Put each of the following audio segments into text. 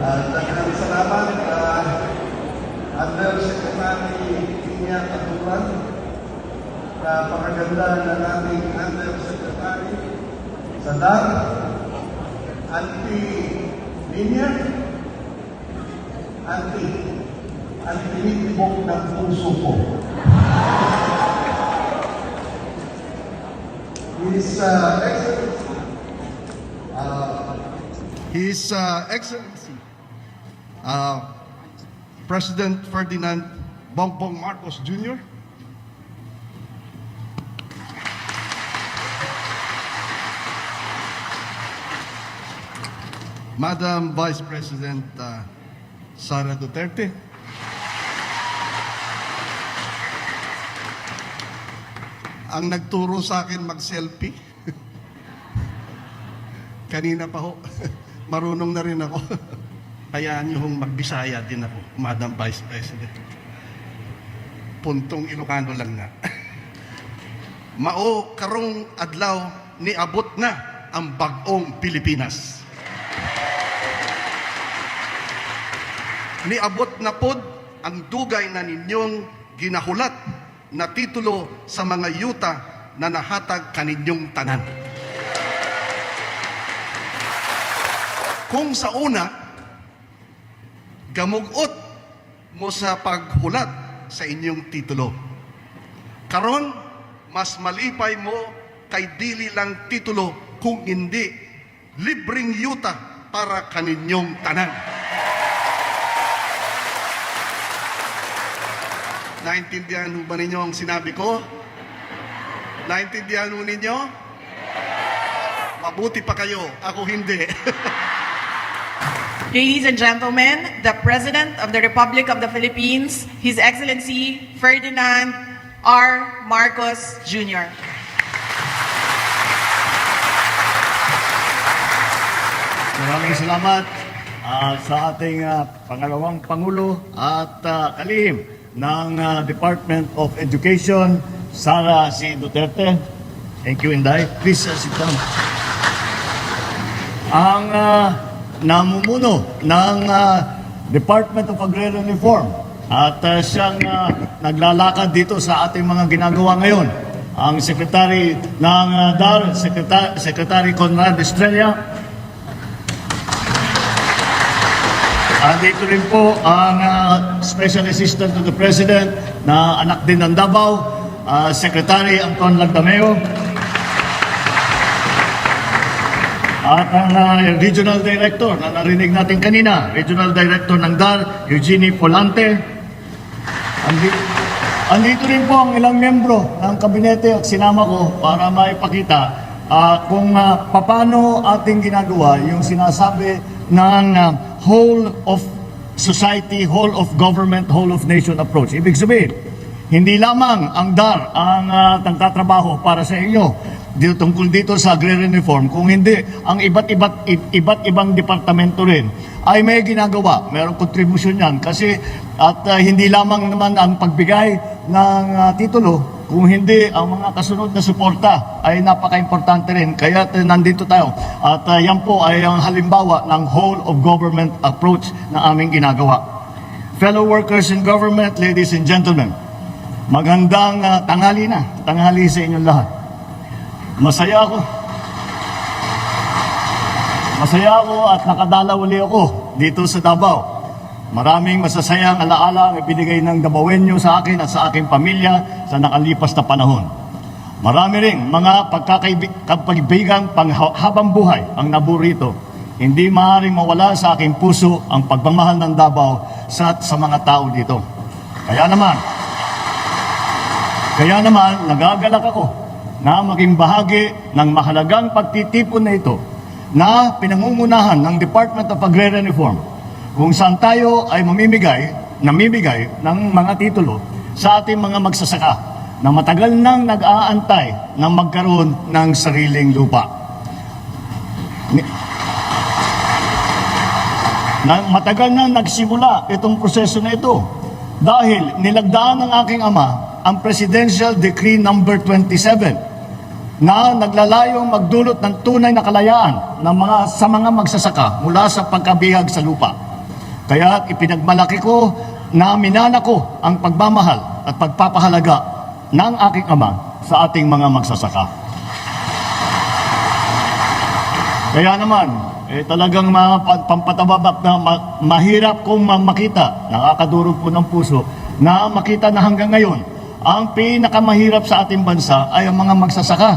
jangan selamat under sekretari kimia kebetulan uh, pengagenda dan under sekretari sadar anti linya anti anti hitbok ng puso ko His His uh, Excellency. Uh, President Ferdinand Bongbong Marcos Jr., Madam Vice President uh, Sara Duterte, ang nagturo sa akin mag-selfie. Kanina pa ho, marunong na rin ako. Hayaan niyo hong magbisaya din ako, Madam Vice President. Puntong Ilocano lang na. Mao karong adlaw ni abot na ang bagong Pilipinas. Niabot na pod ang dugay na ninyong ginahulat na titulo sa mga yuta na nahatag kaninyong tanan. Kung sa una, gamugot mo sa paghulat sa inyong titulo. Karon, mas malipay mo kay dili lang titulo kung hindi libreng yuta para kaninyong tanan. Naintindihan ba ninyo ang sinabi ko? Naintindihan ninyo? Mabuti pa kayo, ako hindi. Ladies and gentlemen, the President of the Republic of the Philippines, His Excellency Ferdinand R. Marcos Jr. Maraming salamat ah, sa ating ah, pangalawang Pangulo at ah, kalihim ng ah, Department of Education, Sara C. Duterte. Thank you, Inday. Please uh, sit down. Ang ah, namumuno ng ah, Department of Agrarian Reform at ah, siyang ah, naglalakad dito sa ating mga ginagawa ngayon. Ang Secretary ng ah, DAR, Secretary, Secretary Conrad Estrella, Andito rin po ang ah, Special Assistant to the President na anak din ng Davao, ah, Secretary Anton Lagdameo. At ang ah, Regional Director na narinig natin kanina, Regional Director ng DAR, Eugenie Polante. Andito, andito rin po ang ilang membro ng kabinete at sinama ko para maipakita ah, kung uh, paano ating ginagawa yung sinasabi ng ah, whole of society, whole of government, whole of nation approach. Ibig sabihin, hindi lamang ang DAR ang uh, nagtatrabaho para sa inyo dito tungkol dito sa agrarian reform, kung hindi, ang iba't iba't iba't ibang departamento rin ay may ginagawa, mayroong kontribusyon yan kasi at uh, hindi lamang naman ang pagbigay ng uh, titulo, kung hindi ang mga kasunod na suporta ay napaka-importante rin. Kaya uh, nandito tayo. At uh, yan po ay ang halimbawa ng whole of government approach na aming ginagawa. Fellow workers in government, ladies and gentlemen, magandang uh, tanghali na. Tanghali sa inyong lahat. Masaya ako. Masaya ako at nakadala uli ako dito sa Davao. Maraming masasayang alaala ang ibinigay ng Dabawenyo sa akin at sa aking pamilya sa nakalipas na panahon. Marami ring mga pagkakaibigang panghabang buhay ang naburito. Hindi maaaring mawala sa aking puso ang pagmamahal ng Davao sa, sa mga tao dito. Kaya naman, kaya naman nagagalak ako na maging bahagi ng mahalagang pagtitipon na ito na pinangungunahan ng Department of Agrarian Reform kung saan tayo ay mamimigay, namimigay ng mga titulo sa ating mga magsasaka na matagal nang nag-aantay na magkaroon ng sariling lupa. Na matagal na nagsimula itong proseso na ito dahil nilagdaan ng aking ama ang Presidential Decree number 27 na naglalayong magdulot ng tunay na kalayaan ng mga sa mga magsasaka mula sa pagkabihag sa lupa. Kaya ipinagmalaki ko na minana ko ang pagmamahal at pagpapahalaga ng aking ama sa ating mga magsasaka. Kaya naman, eh, talagang mga pa- pampatababak na ma- mahirap kong ma- makita, nakakadurog po ng puso, na makita na hanggang ngayon, ang pinakamahirap sa ating bansa ay ang mga magsasaka.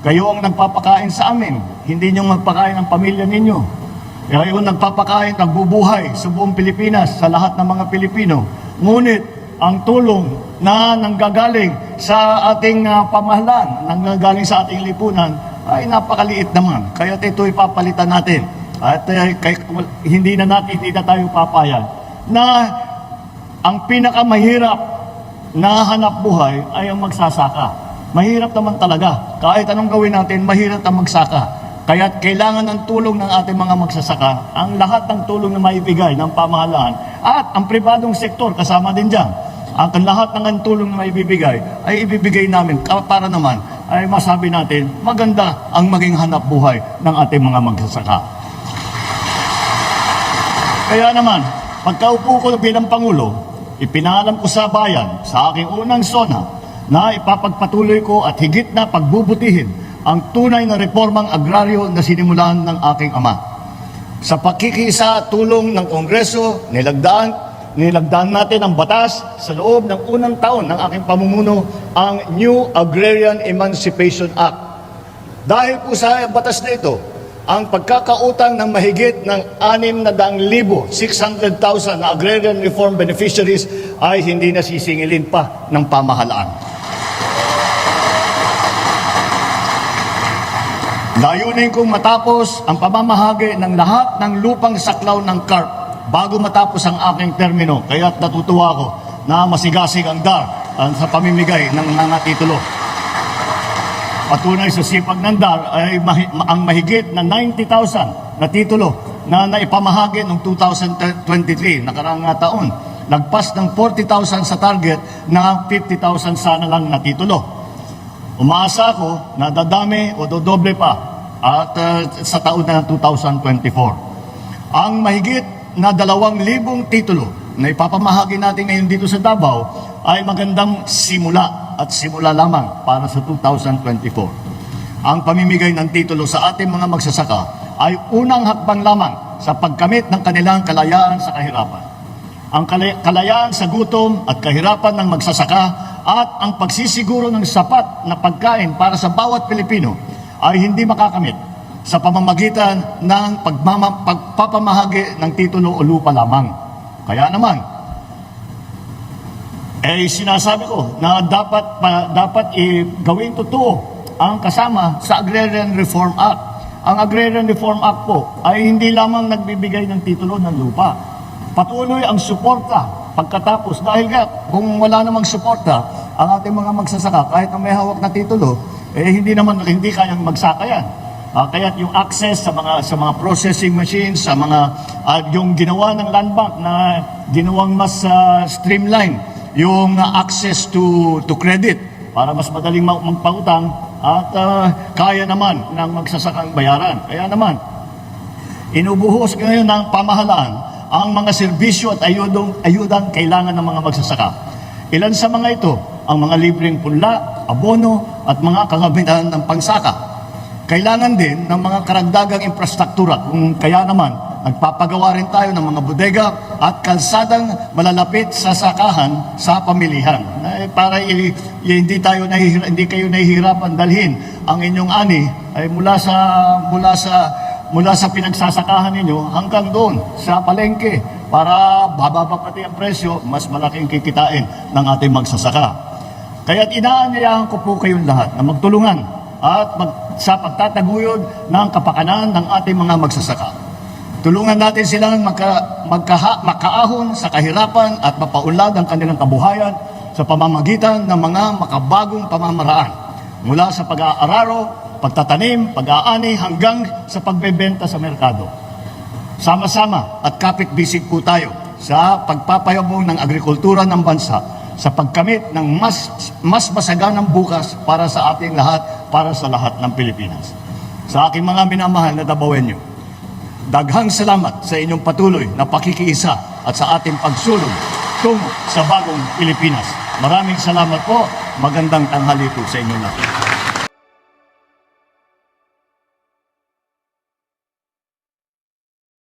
Kayo ang nagpapakain sa amin, hindi nyo magpakain ang pamilya ninyo. Kayo ang nagpapakain, nagbubuhay sa buong Pilipinas, sa lahat ng mga Pilipino. Ngunit, ang tulong na nanggagaling sa ating ah, pamahalaan, nanggagaling sa ating lipunan, ay napakaliit naman. Kaya ito ipapalitan natin. At eh, kay, hindi na natin, hindi na tayo papayag na ang pinakamahirap na hanap buhay ay ang magsasaka. Mahirap naman talaga. Kahit anong gawin natin, mahirap ang magsaka. Kaya kailangan ng tulong ng ating mga magsasaka, ang lahat ng tulong na maibigay ng pamahalaan at ang pribadong sektor kasama din dyan. Ang lahat ng tulong na maibibigay ay ibibigay namin para naman ay masabi natin maganda ang maging hanap buhay ng ating mga magsasaka. Kaya naman, pagkaupo ko bilang Pangulo, ipinalam ko sa bayan, sa aking unang sona, na ipapagpatuloy ko at higit na pagbubutihin ang tunay na reformang agraryo na sinimulan ng aking ama. Sa pakikisa tulong ng Kongreso, nilagdaan, nilagdaan natin ang batas sa loob ng unang taon ng aking pamumuno ang New Agrarian Emancipation Act. Dahil po sa batas na ito, ang pagkakautang ng mahigit ng 600,000, 600,000 na agrarian reform beneficiaries ay hindi nasisingilin pa ng pamahalaan. Layunin kong matapos ang pamamahagi ng lahat ng lupang saklaw ng CARP bago matapos ang aking termino. Kaya natutuwa ko na masigasig ang DAR ah, sa pamimigay ng mga titulo. Patunay sa sipag ng DAR ay ang mahigit na 90,000 na titulo na naipamahagi noong 2023, nakaraang nga taon. Lagpas ng 40,000 sa target na 50,000 sana lang na titulo. Umaasa ako na dadami o dodoble pa at uh, sa taon na 2024. Ang mahigit na dalawang libong titulo na ipapamahagi natin ngayon dito sa Davao ay magandang simula at simula lamang para sa 2024. Ang pamimigay ng titulo sa ating mga magsasaka ay unang hakbang lamang sa pagkamit ng kanilang kalayaan sa kahirapan ang kala- kalayaan sa gutom at kahirapan ng magsasaka at ang pagsisiguro ng sapat na pagkain para sa bawat Pilipino ay hindi makakamit sa pamamagitan ng pagmama, pagpapamahagi ng titulo o lupa lamang. Kaya naman, eh sinasabi ko na dapat pa, dapat i gawing totoo ang kasama sa Agrarian Reform Act. Ang Agrarian Reform Act po ay hindi lamang nagbibigay ng titulo ng lupa. Patuloy ang suporta pagkatapos dahil nga kung wala namang suporta ang ating mga magsasaka kahit na may hawak na titulo eh hindi naman hindi kayang magsaka yan. Ah, kaya yung access sa mga sa mga processing machines, sa mga ah, yung ginawa ng land bank na ginawang mas ah, streamline yung ah, access to to credit para mas madaling ma- magpautang at ah, kaya naman ng magsasakang bayaran. Kaya naman inubuhos ngayon ng pamahalaan ang mga serbisyo at ayudong, ayudang kailangan ng mga magsasaka. Ilan sa mga ito ang mga libreng punla, abono at mga kagamitan ng pangsaka. Kailangan din ng mga karagdagang infrastruktura kung kaya naman nagpapagawa rin tayo ng mga bodega at kalsadang malalapit sa sakahan sa pamilihan. Eh, para hindi tayo nahihira, hindi kayo nahihirapan dalhin ang inyong ani ay mula sa mula sa mula sa pinagsasakahan ninyo hanggang doon sa palengke para bababa pati ang presyo, mas malaking kikitain ng ating magsasaka. Kaya't inaanyayahan ko po kayong lahat na magtulungan at mag, sa pagtataguyod ng kapakanan ng ating mga magsasaka. Tulungan natin silang magka, magkaha, makaahon sa kahirapan at mapaunlad ang kanilang kabuhayan sa pamamagitan ng mga makabagong pamamaraan mula sa pag-aararo, pagtatanim, pag-aani hanggang sa pagbebenta sa merkado. Sama-sama at kapit-bisig po tayo sa pagpapayabong ng agrikultura ng bansa sa pagkamit ng mas, mas masaganang bukas para sa ating lahat, para sa lahat ng Pilipinas. Sa aking mga minamahal na Dabawenyo, daghang salamat sa inyong patuloy na pakikiisa at sa ating pagsulong tungo sa bagong Pilipinas. Maraming salamat po. Magandang tanghali po sa inyo lahat.